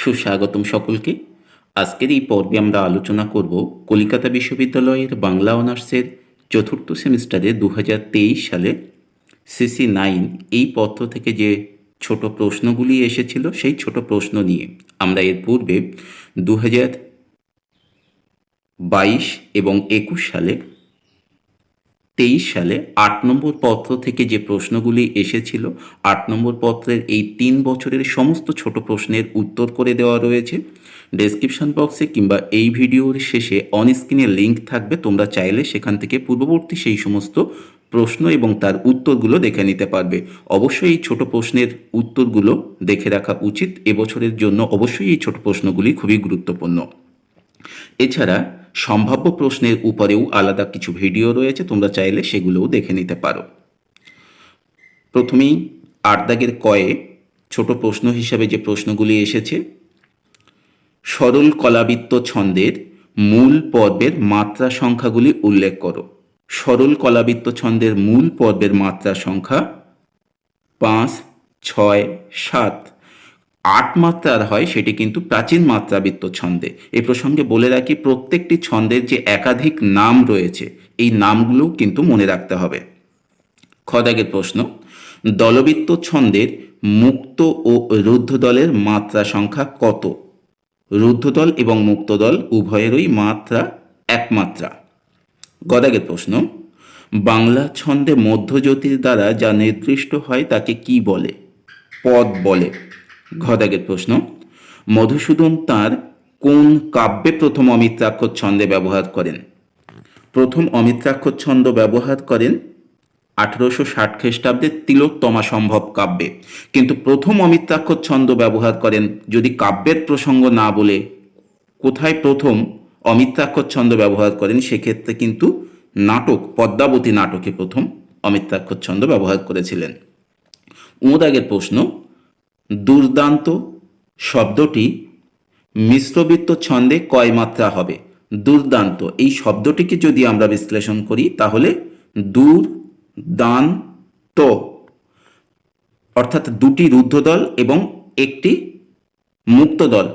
সুস্বাগতম সকলকে। আজকের এই পর্বে আমরা আলোচনা করব কলিকাতা বিশ্ববিদ্যালয়ের বাংলা অনার্সের চতুর্থ সেমিস্টারে দু হাজার তেইশ সালে সিসি নাইন এই পত্র থেকে যে ছোট প্রশ্নগুলি এসেছিল, সেই ছোট প্রশ্ন নিয়ে আমরা এর পূর্বে দু বাইশ এবং একুশ সালে তেইশ সালে আট নম্বর পত্র থেকে যে প্রশ্নগুলি এসেছিল, আট নম্বর পত্রের এই তিন বছরের সমস্ত ছোট প্রশ্নের উত্তর করে দেওয়া রয়েছে। ডেসক্রিপশন বক্সে কিংবা এই ভিডিওর শেষে অন স্ক্রিনে লিঙ্ক থাকবে, তোমরা চাইলে সেখান থেকে পূর্ববর্তী সেই সমস্ত প্রশ্ন এবং তার উত্তরগুলো দেখে নিতে পারবে। অবশ্যই এই ছোট প্রশ্নের উত্তরগুলো দেখে রাখা উচিত। এবছরের জন্য অবশ্যই এই ছোট প্রশ্নগুলি খুবই গুরুত্বপূর্ণ। এছাড়া সম্ভাব্য প্রশ্নের উপরেও আলাদা কিছু ভিডিও রয়েছে, তোমরা চাইলে সেগুলোও দেখে নিতে পারো। প্রথমেই আট দাগের কয়ে ছোট প্রশ্ন হিসাবে যে প্রশ্নগুলি এসেছে, সরল কলাবৃত্ত ছন্দের মূল পর্বের মাত্রা সংখ্যাগুলি উল্লেখ করো। সরল কলাবৃত্ত ছন্দের মূল পর্বের মাত্রা সংখ্যা পাঁচ, ছয়, সাত। আট মাত্রার হয়, সেটি কিন্তু প্রাচীন মাত্রাবৃত্ত ছন্দে। এ প্রসঙ্গে বলে রাখি, প্রত্যেকটি ছন্দের যে একাধিক নাম রয়েছে, এই নামগুলোও কিন্তু মনে রাখতে হবে। খদাগের প্রশ্ন, দলবৃত্ত ছন্দের মুক্ত ও রুদ্ধ দলের মাত্রা সংখ্যা কত? রুদ্ধদল এবং মুক্তদল উভয়েরই মাত্রা একমাত্রা গদাগের প্রশ্ন, বাংলা ছন্দে মধ্যজ্যোতির দ্বারা যা নির্দিষ্ট হয় তাকে কি বলে? পদ বলে। ঘদাগের প্রশ্ন, মধুসূদন তার কোন কাব্যে প্রথম অমিত্রাক্ষর ছন্দে ব্যবহার করেন? প্রথম অমিত্রাক্ষর ছন্দ ব্যবহার করেন আঠেরোশো ষাট খ্রিস্টাব্দে তিলোত্তমা সম্ভব কাব্যে। কিন্তু প্রথম অমিত্রাক্ষর ছন্দ ব্যবহার করেন যদি কাব্যের প্রসঙ্গ না বলে, কোথায় প্রথম অমিত্রাক্ষর ছন্দ ব্যবহার করেন? সেক্ষেত্রে কিন্তু নাটক, পদ্মাবতী নাটকে প্রথম অমিত্রাক্ষর ছন্দ ব্যবহার করেছিলেন। উমদাগের প্রশ্ন দুর্দান্ত শব্দটি মিশ্রবৃত্ত ছন্দে কয় মাত্রা হবে? দুর্দান্ত। এই শব্দটিকে যদি আমরা বিশ্লেষণ করি, তাহলে দূর দান তো অর্থাৎ দুটি রুদ্ধদল এবং একটি মুক্তদল।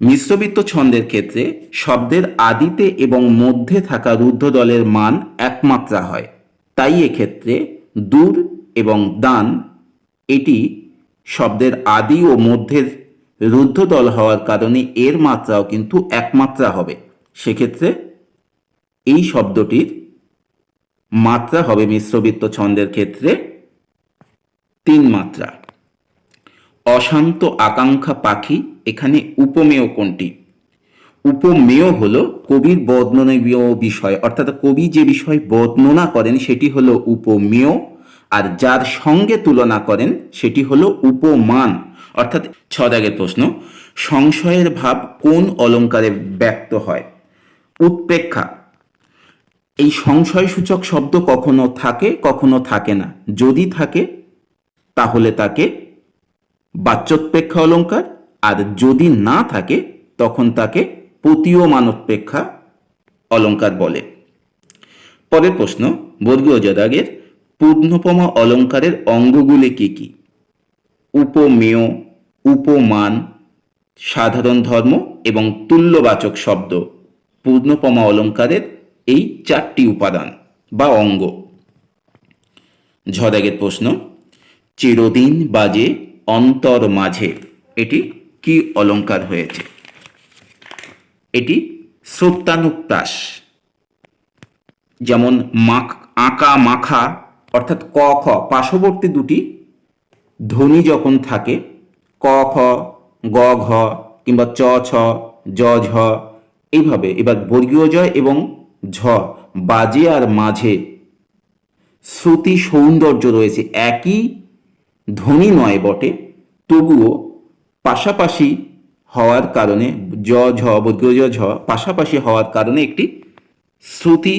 মিশ্রবৃত্ত ছন্দের ক্ষেত্রে শব্দের আদিতে এবং মধ্যে থাকা রুদ্ধ দলের মান একমাত্রা হয়। তাই এক্ষেত্রে দূর এবং দান এটি শব্দের আদি ও মধ্যের রুদ্ধ দল হওয়ার কারণে এর মাত্রাও কিন্তু একমাত্রা হবে। সেক্ষেত্রে এই শব্দটির মাত্রা হবে মিশ্রবৃত্ত ছন্দের ক্ষেত্রে তিন মাত্রা। অশান্ত আকাঙ্ক্ষা পাখি এখানে উপমেয় কোনটি? উপমেয় হলো কবির বর্ণনীয় বিষয়, অর্থাৎ কবি যে বিষয় বর্ণনা করেন সেটি হলো উপমেয় আর যার সঙ্গে তুলনা করেন সেটি হলো উপমান, অর্থাৎ ছদাগের প্রশ্ন, সংশয়ের ভাব কোন অলঙ্কারে ব্যক্ত হয়? উৎপ্রেক্ষা এই সংশয়সূচক শব্দ কখনো থাকে কখনো থাকে না। যদি থাকে, তাহলে তাকে বাচ্যোৎপেক্ষা অলঙ্কার, আর যদি না থাকে, তখন তাকে প্রতীয়মানোৎপেক্ষা অলঙ্কার বলে। পরের প্রশ্ন, বর্গীয় জদাগের পূর্ণপমা অলঙ্কারের অঙ্গগুলি কি কি? উপমেয়, উপমান, সাধারণ ধর্ম এবং তুল্যবাচক শব্দ। পূর্ণপমা অলঙ্কারের এই চারটি উপাদান বা অঙ্গ। ঝদাগের প্রশ্ন, চিরদিন বাজে অন্তর মাঝে, এটি কি অলঙ্কার হয়েছে? এটি সত্যানুপ্রাস যেমন মাখ, আঁকা মাখা অর্থাৎ ক, খ, পার্শ্ববর্তী দুটি ধ্বনি যখন থাকে, ক, খ, গ, ঘ কিংবা চ, ছ, জ, ঝ, এইভাবে এবার বর্গীয় জয় এবং ঝ, বাজে আর মাঝে শ্রুতি সৌন্দর্য রয়েছে একই, ধ্বনি নয় বটে, তবুও পাশাপাশি হওয়ার কারণে জ, ঝ, বর্গীয় জ, ঝ পাশাপাশি হওয়ার কারণে একটি শ্রুতি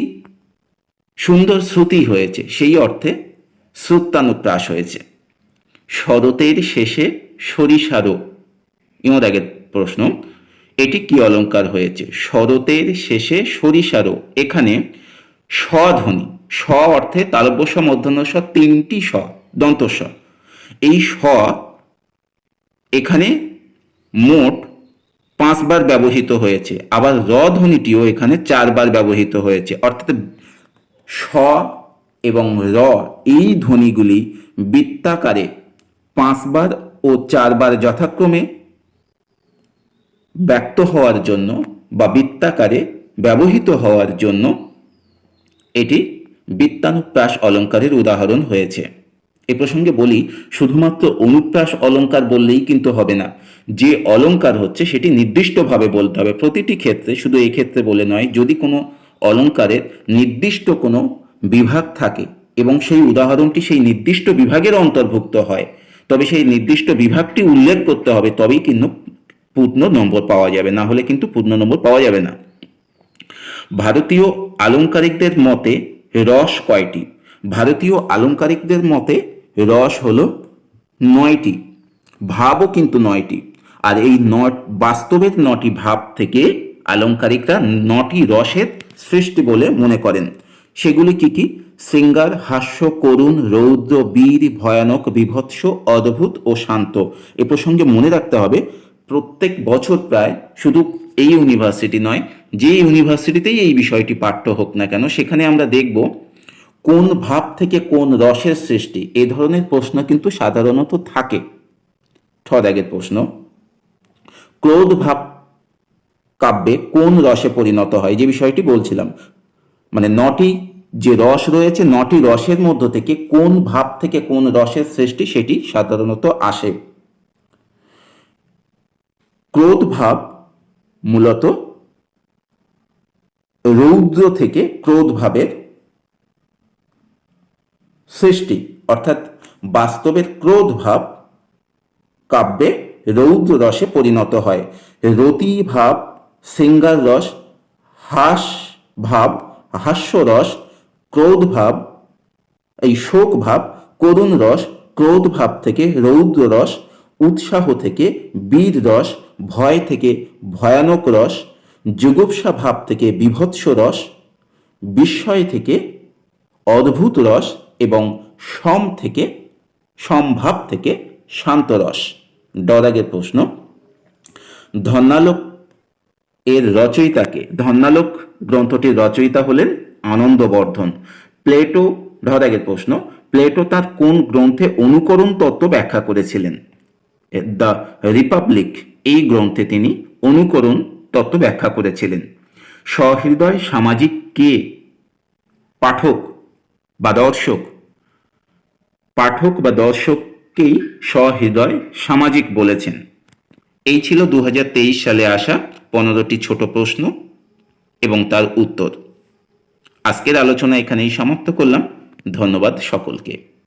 সুন্দর শ্রুতি হয়েছে, সেই অর্থে শ্রুত্তানুপ্রাস হয়েছে। শরতের শেষে সরিষারও। ইমরাগের প্রশ্ন, এটি কি অলঙ্কার হয়েছে? শরতের শেষে সরিষারও। এখানে স্বধ্বনি স অর্থে তালব্য স স তিনটি স দন্তস্ব। এই স এখানে মোট পাঁচবার ব্যবহৃত হয়েছে। আবার র ধ্বনিটিও এখানে চারবার ব্যবহৃত হয়েছে। অর্থাৎ স এবং র এই ধ্বনিগুলি বৃত্তাকারে পাঁচবার ও চারবার যথাক্রমে ব্যক্ত হওয়ার জন্য বা বৃত্তাকারে ব্যবহৃত হওয়ার জন্য এটি বৃত্তানুপ্রাস অলঙ্কারের উদাহরণ হয়েছে। এ প্রসঙ্গে বলি, শুধুমাত্র অনুপ্রাস অলঙ্কার বললেই কিন্তু হবে না। যে অলঙ্কার হচ্ছে, সেটি নির্দিষ্টভাবে বলতে হবে। প্রতিটি ক্ষেত্রে, শুধু এই ক্ষেত্রে বলে নয়, যদি কোনো অলঙ্কারের নির্দিষ্ট কোনো বিভাগ থাকে এবং সেই উদাহরণটি সেই নির্দিষ্ট বিভাগের অন্তর্ভুক্ত হয়। তবে সেই নির্দিষ্ট বিভাগটি উল্লেখ করতে হবে, তবেই কিন্তু পূর্ণ নম্বর পাওয়া যাবে, না হলে কিন্তু পূর্ণ নম্বর পাওয়া যাবে না। ভারতীয় আলংকারিকদের মতে রস কয়টি? ভারতীয় আলংকারিকদের মতে রস হল নয়টি, ভাবও কিন্তু নয়টি। আর এই ন বাস্তবের নটি ভাব থেকে আলংকারিকরা নটি রসের সৃষ্টি বলে মনে করেন। সেগুলি কি কি? শৃঙ্গার হাস্য, করুণ, রৌদ্র, বীর, ভয়ানক, বিভৎস, অদ্ভুত ও শান্ত। এ প্রসঙ্গে মনে রাখতে হবে, প্রত্যেক বছর প্রায় শুধু এই ইউনিভার্সিটি নয়, যে ইউনিভার্সিটিতেই এই বিষয়টি পাঠ্য হোক না কেন, সেখানে আমরা দেখব কোন ভাব থেকে কোন রসের সৃষ্টি। এ ধরনের প্রশ্ন কিন্তু সাধারণত থাকে। ঠ দাগের প্রশ্ন, ক্রোধ ভাব কাব্যে কোন রসে পরিণত হয়? যে বিষয়টি বলছিলাম। মানে নটি যে রস রয়েছে, নটি রসের মধ্য থেকে কোন ভাব থেকে কোন রসের সৃষ্টি সেটি সাধারণত আসে। ক্রোধ ভাব মূলত রৌদ্র থেকে ক্রোধ ভাবের সৃষ্টি। অর্থাৎ বাস্তবের ক্রোধ ভাব কাব্যে রৌদ্র রসে পরিণত হয়। রতি ভাব সিঙ্গার রস, হাস ভাব, হাস্যরস, ক্রোধ ভাব, এই শোক ভাব, করুণ রস, ক্রোধ ভাব থেকে রৌদ্র রস, উৎসাহ থেকে বীর রস, ভয় থেকে ভয়ানক রস যুগুপ্সা ভাব থেকে বিভৎস রস, বিস্ময় থেকে অদ্ভুত রস এবং সম থেকে সম্ভাব থেকে শান্ত রস। ডরাগের প্রশ্ন ধন্যালোক এর রচয়িতাকে। ধন্যালোক গ্রন্থটির রচয়িতা হলেন আনন্দবর্ধন। প্লেটো ধরাগের প্রশ্ন, প্লেটো তার কোন গ্রন্থে অনুকরণ তত্ত্ব ব্যাখ্যা করেছিলেন? দ্য রিপাবলিক, এই গ্রন্থে তিনি অনুকরণ তত্ত্ব ব্যাখ্যা করেছিলেন। সহৃদয় সামাজিক কে? পাঠক বা দর্শক? পাঠক বা দর্শককেই সহৃদয় সামাজিক বলেছেন। এই ছিল দু হাজার তেইশ সালে আসা পনেরোটি ছোট প্রশ্ন এবং তার উত্তর। আজকের আলোচনা এখানেই সমাপ্ত করলাম। ধন্যবাদ সকলকে।